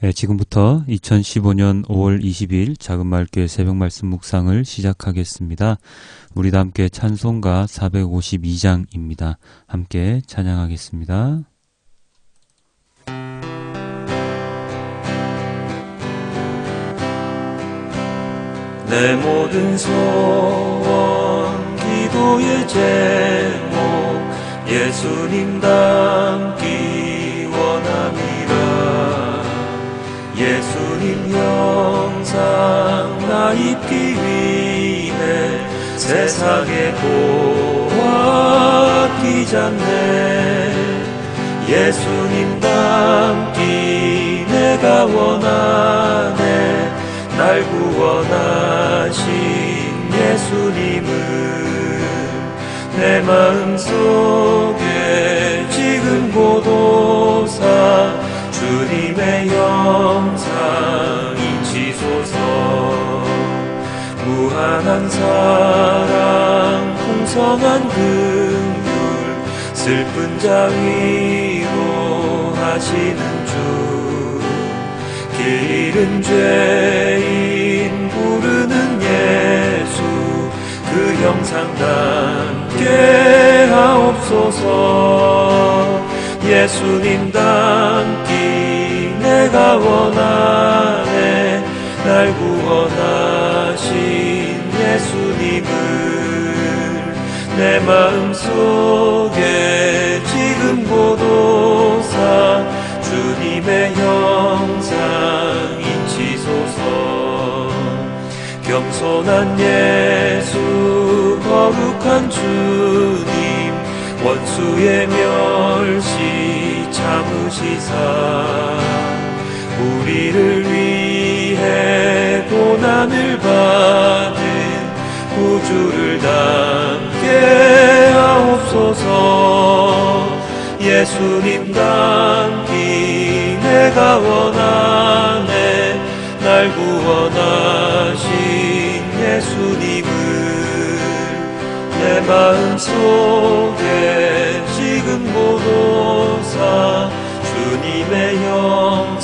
네, 지금부터 2015년 5월 20일 작은말교회 새벽 말씀 묵상을 시작하겠습니다. 우리 다 함께 찬송가 452장입니다. 함께 찬양하겠습니다. 내 모든 소원 기도의 제목 예수님 닮기 예수님 형상 나 입기 위해 세상에 보아 끼잖네. 예수님 닮기 내가 원하네. 날 구원하신 예수님을 내 마음속에 지금 고도사 주님의 영 무한한 사랑 풍성한 긍휼 슬픈 자 위로 하시는 주길 잃은 죄인 부르는 예수 그 형상 담게 하옵소서. 예수님 닮기 내가 원하네 날 구원하신 예수님을 내 마음속에 지금 고도사 주님의 형상 인치소서. 겸손한 예수 거룩한 주님 원수의 멸시 참으시사. 우리를 위해 고난을 받은 구주를 담게 하옵소서. 예수님 담기 내가 원하네 날 구원하신 예수님을 내 마음속에 지금 모도사 주님의 영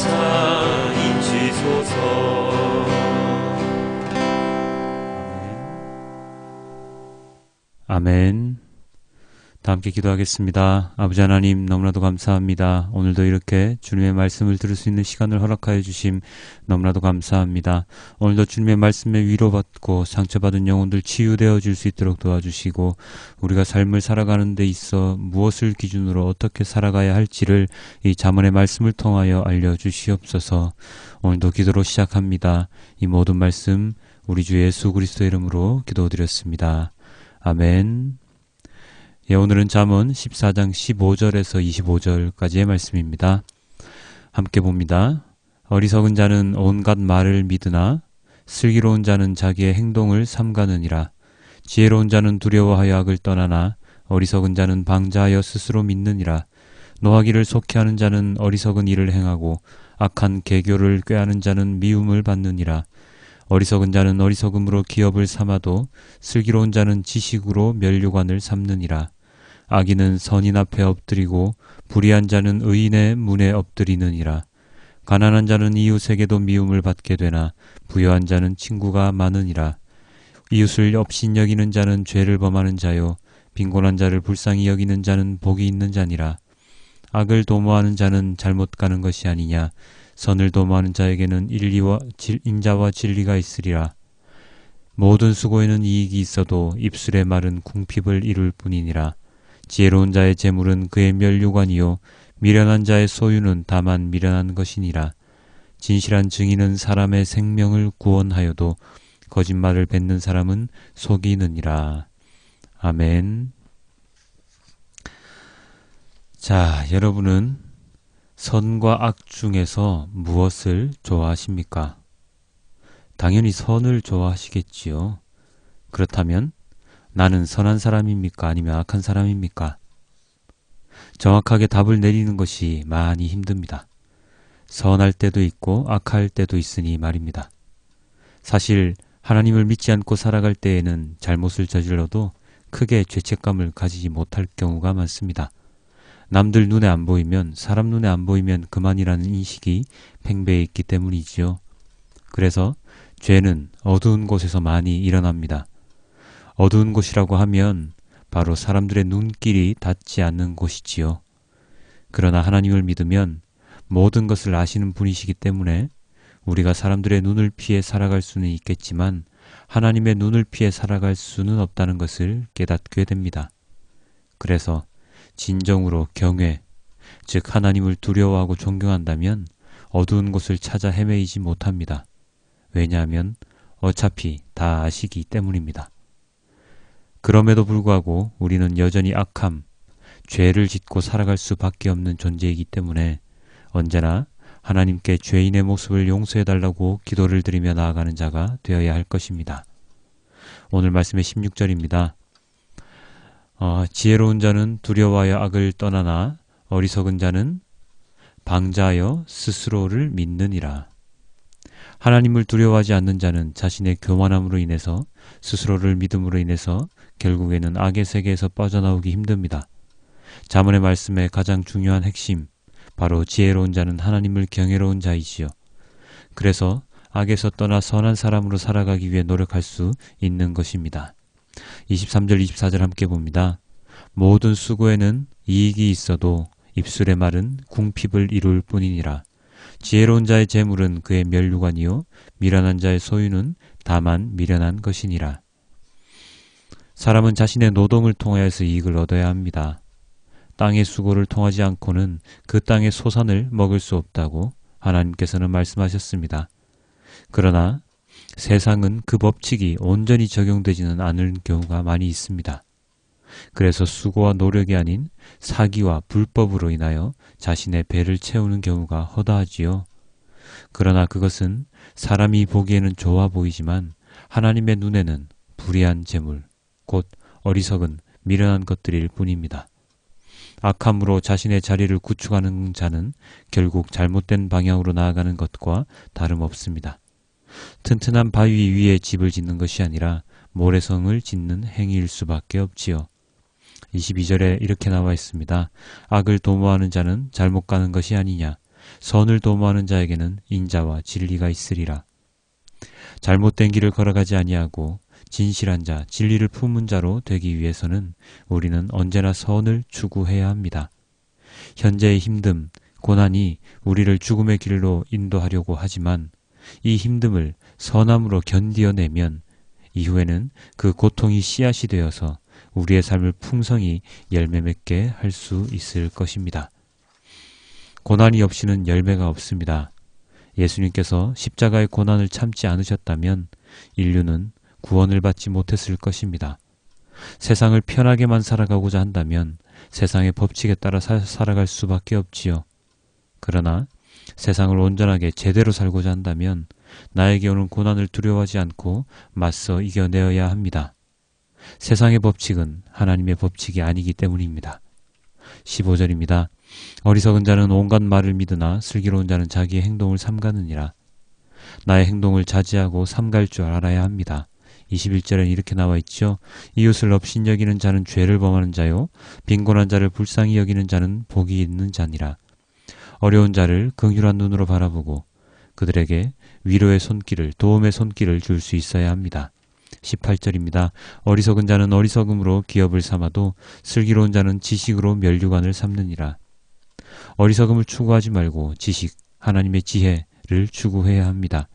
아멘. 다 함께 기도하겠습니다. 아버지 하나님 너무나도 감사합니다. 오늘도 이렇게 주님의 말씀을 들을 수 있는 시간을 허락하여 주심 너무나도 감사합니다. 오늘도 주님의 말씀에 위로받고 상처받은 영혼들 치유되어 줄 수 있도록 도와주시고 우리가 삶을 살아가는 데 있어 무엇을 기준으로 어떻게 살아가야 할지를 이 자문의 말씀을 통하여 알려주시옵소서 오늘도 기도로 시작합니다. 이 모든 말씀 우리 주 예수 그리스도 이름으로 기도드렸습니다. 아멘. 예, 오늘은 잠언 14장 15절에서 25절까지의 말씀입니다. 함께 봅니다. 어리석은 자는 온갖 말을 믿으나 슬기로운 자는 자기의 행동을 삼가느니라. 지혜로운 자는 두려워하여 악을 떠나나 어리석은 자는 방자하여 스스로 믿느니라. 노하기를 속해하는 자는 어리석은 일을 행하고 악한 개교를 꾀하는 자는 미움을 받느니라. 어리석은 자는 어리석음으로 기업을 삼아도 슬기로운 자는 지식으로 면류관을 삼느니라. 악인은 선인 앞에 엎드리고 불의한 자는 의인의 문에 엎드리느니라. 가난한 자는 이웃에게도 미움을 받게 되나 부여한 자는 친구가 많으니라. 이웃을 업신 여기는 자는 죄를 범하는 자요 빈곤한 자를 불쌍히 여기는 자는 복이 있는 자니라. 악을 도모하는 자는 잘못 가는 것이 아니냐. 선을 도모하는 자에게는 인리와 질, 인자와 진리가 있으리라. 모든 수고에는 이익이 있어도 입술의 말은 궁핍을 이룰 뿐이니라. 지혜로운 자의 재물은 그의 멸류관이요 미련한 자의 소유는 다만 미련한 것이니라. 진실한 증인은 사람의 생명을 구원하여도 거짓말을 뱉는 사람은 속이느니라. 아멘. 자, 여러분은 선과 악 중에서 무엇을 좋아하십니까? 당연히 선을 좋아하시겠지요. 그렇다면 나는 선한 사람입니까? 아니면 악한 사람입니까? 정확하게 답을 내리는 것이 많이 힘듭니다. 선할 때도 있고 악할 때도 있으니 말입니다. 사실 하나님을 믿지 않고 살아갈 때에는 잘못을 저질러도 크게 죄책감을 가지지 못할 경우가 많습니다. 남들 눈에 안 보이면 사람 눈에 안 보이면 그만이라는 인식이 팽배해 있기 때문이지요. 그래서 죄는 어두운 곳에서 많이 일어납니다. 어두운 곳이라고 하면 바로 사람들의 눈길이 닿지 않는 곳이지요. 그러나 하나님을 믿으면 모든 것을 아시는 분이시기 때문에 우리가 사람들의 눈을 피해 살아갈 수는 있겠지만 하나님의 눈을 피해 살아갈 수는 없다는 것을 깨닫게 됩니다. 그래서 진정으로 경외, 즉 하나님을 두려워하고 존경한다면 어두운 곳을 찾아 헤매이지 못합니다. 왜냐하면 어차피 다 아시기 때문입니다. 그럼에도 불구하고 우리는 여전히 악함, 죄를 짓고 살아갈 수밖에 없는 존재이기 때문에 언제나 하나님께 죄인의 모습을 용서해달라고 기도를 드리며 나아가는 자가 되어야 할 것입니다. 오늘 말씀의 16절입니다. 어, 지혜로운 자는 두려워하여 악을 떠나나 어리석은 자는 방자하여 스스로를 믿느니라. 하나님을 두려워하지 않는 자는 자신의 교만함으로 인해서 스스로를 믿음으로 인해서 결국에는 악의 세계에서 빠져나오기 힘듭니다. 자문의 말씀의 가장 중요한 핵심, 바로 지혜로운 자는 하나님을 경외로운 자이지요. 그래서 악에서 떠나 선한 사람으로 살아가기 위해 노력할 수 있는 것입니다. 23절, 24절 함께 봅니다. 모든 수고에는 이익이 있어도 입술의 말은 궁핍을 이룰 뿐이니라. 지혜로운 자의 재물은 그의 멸류관이요 미련한 자의 소유는 다만 미련한 것이니라. 사람은 자신의 노동을 통하여서 이익을 얻어야 합니다. 땅의 수고를 통하지 않고는 그 땅의 소산을 먹을 수 없다고 하나님께서는 말씀하셨습니다. 그러나 세상은 그 법칙이 온전히 적용되지는 않을 경우가 많이 있습니다. 그래서 수고와 노력이 아닌 사기와 불법으로 인하여 자신의 배를 채우는 경우가 허다하지요. 그러나 그것은 사람이 보기에는 좋아 보이지만 하나님의 눈에는 불의한 재물, 곧 어리석은 미련한 것들일 뿐입니다. 악함으로 자신의 자리를 구축하는 자는 결국 잘못된 방향으로 나아가는 것과 다름없습니다. 튼튼한 바위 위에 집을 짓는 것이 아니라 모래성을 짓는 행위일 수밖에 없지요. 22절에 이렇게 나와 있습니다. 악을 도모하는 자는 잘못 가는 것이 아니냐. 선을 도모하는 자에게는 인자와 진리가 있으리라. 잘못된 길을 걸어가지 아니하고 진실한 자, 진리를 품은 자로 되기 위해서는 우리는 언제나 선을 추구해야 합니다. 현재의 힘듦, 고난이 우리를 죽음의 길로 인도하려고 하지만 이 힘듦을 선함으로 견디어내면 이후에는 그 고통이 씨앗이 되어서 우리의 삶을 풍성히 열매 맺게 할 수 있을 것입니다. 고난이 없이는 열매가 없습니다. 예수님께서 십자가의 고난을 참지 않으셨다면 인류는 구원을 받지 못했을 것입니다. 세상을 편하게만 살아가고자 한다면 세상의 법칙에 따라 사, 살아갈 수밖에 없지요. 그러나 세상을 온전하게 제대로 살고자 한다면 나에게 오는 고난을 두려워하지 않고 맞서 이겨내어야 합니다. 세상의 법칙은 하나님의 법칙이 아니기 때문입니다. 15절입니다. 어리석은 자는 온갖 말을 믿으나 슬기로운 자는 자기의 행동을 삼가느니라. 나의 행동을 자제하고 삼갈 줄 알아야 합니다. 21절엔 이렇게 나와 있죠. 이웃을 업신 여기는 자는 죄를 범하는 자요. 빈곤한 자를 불쌍히 여기는 자는 복이 있는 자니라. 어려운 자를 긍휼한 눈으로 바라보고 그들에게 위로의 손길을 도움의 손길을 줄 수 있어야 합니다. 18절입니다. 어리석은 자는 어리석음으로 기업을 삼아도 슬기로운 자는 지식으로 멸류관을 삼느니라. 어리석음을 추구하지 말고 지식, 하나님의 지혜를 추구해야 합니다.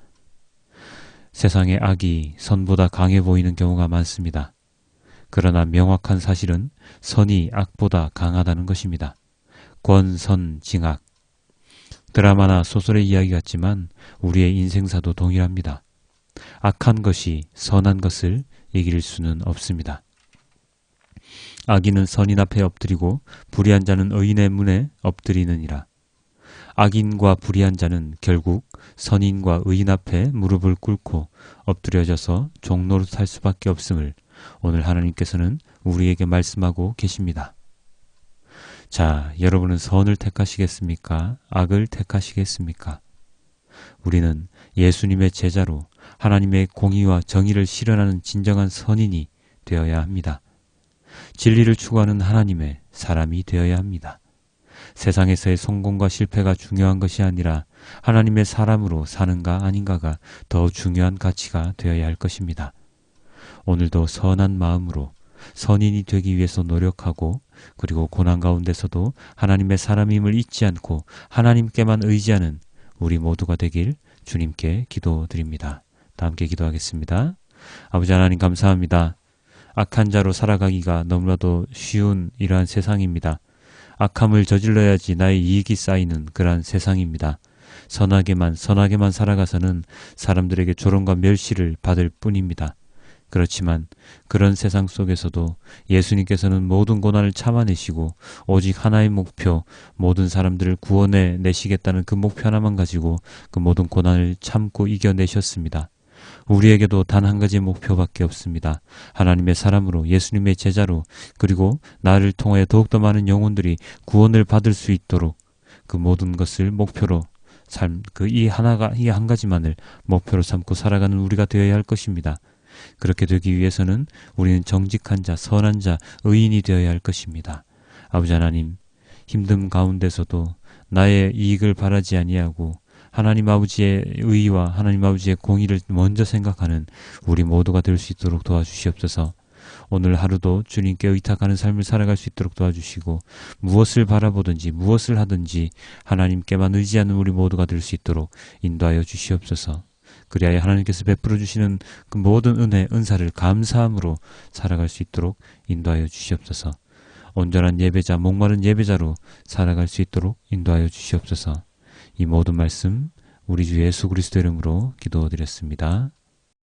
세상의 악이 선보다 강해 보이는 경우가 많습니다. 그러나 명확한 사실은 선이 악보다 강하다는 것입니다. 권 선 징악. 드라마나 소설의 이야기 같지만 우리의 인생사도 동일합니다. 악한 것이 선한 것을 이길 수는 없습니다. 악인은 선인 앞에 엎드리고 불의한 자는 의인의 문에 엎드리느니라. 악인과 불의한 자는 결국 선인과 의인 앞에 무릎을 꿇고 엎드려져서 종로로 살 수밖에 없음을 오늘 하나님께서는 우리에게 말씀하고 계십니다. 자, 여러분은 선을 택하시겠습니까? 악을 택하시겠습니까? 우리는 예수님의 제자로 하나님의 공의와 정의를 실현하는 진정한 선인이 되어야 합니다. 진리를 추구하는 하나님의 사람이 되어야 합니다. 세상에서의 성공과 실패가 중요한 것이 아니라 하나님의 사람으로 사는가 아닌가가 더 중요한 가치가 되어야 할 것입니다. 오늘도 선한 마음으로 선인이 되기 위해서 노력하고 그리고 고난 가운데서도 하나님의 사람임을 잊지 않고 하나님께만 의지하는 우리 모두가 되길 주님께 기도드립니다. 다 함께 기도하겠습니다. 아버지 하나님 감사합니다. 악한 자로 살아가기가 너무나도 쉬운 이러한 세상입니다. 악함을 저질러야지 나의 이익이 쌓이는 그러한 세상입니다. 선하게만 선하게만 살아가서는 사람들에게 조롱과 멸시를 받을 뿐입니다. 그렇지만 그런 세상 속에서도 예수님께서는 모든 고난을 참아내시고 오직 하나의 목표, 모든 사람들을 구원해 내시겠다는 그 목표 하나만 가지고 그 모든 고난을 참고 이겨내셨습니다. 우리에게도 단 한 가지 목표밖에 없습니다. 하나님의 사람으로 예수님의 제자로 그리고 나를 통하여 더욱더 많은 영혼들이 구원을 받을 수 있도록 그 모든 것을 목표로 삶, 그 이 하나가, 이 한 가지만을 목표로 삼고 살아가는 우리가 되어야 할 것입니다. 그렇게 되기 위해서는 우리는 정직한 자, 선한 자, 의인이 되어야 할 것입니다. 아버지 하나님, 힘든 가운데서도 나의 이익을 바라지 아니하고 하나님 아버지의 의와 하나님 아버지의 공의를 먼저 생각하는 우리 모두가 될 수 있도록 도와주시옵소서. 오늘 하루도 주님께 의탁하는 삶을 살아갈 수 있도록 도와주시고 무엇을 바라보든지 무엇을 하든지 하나님께만 의지하는 우리 모두가 될 수 있도록 인도하여 주시옵소서. 그리하여 하나님께서 베풀어 주시는 그 모든 은혜, 은사를 감사함으로 살아갈 수 있도록 인도하여 주시옵소서. 온전한 예배자, 목마른 예배자로 살아갈 수 있도록 인도하여 주시옵소서. 이 모든 말씀 우리 주 예수 그리스도 이름으로 기도드렸습니다.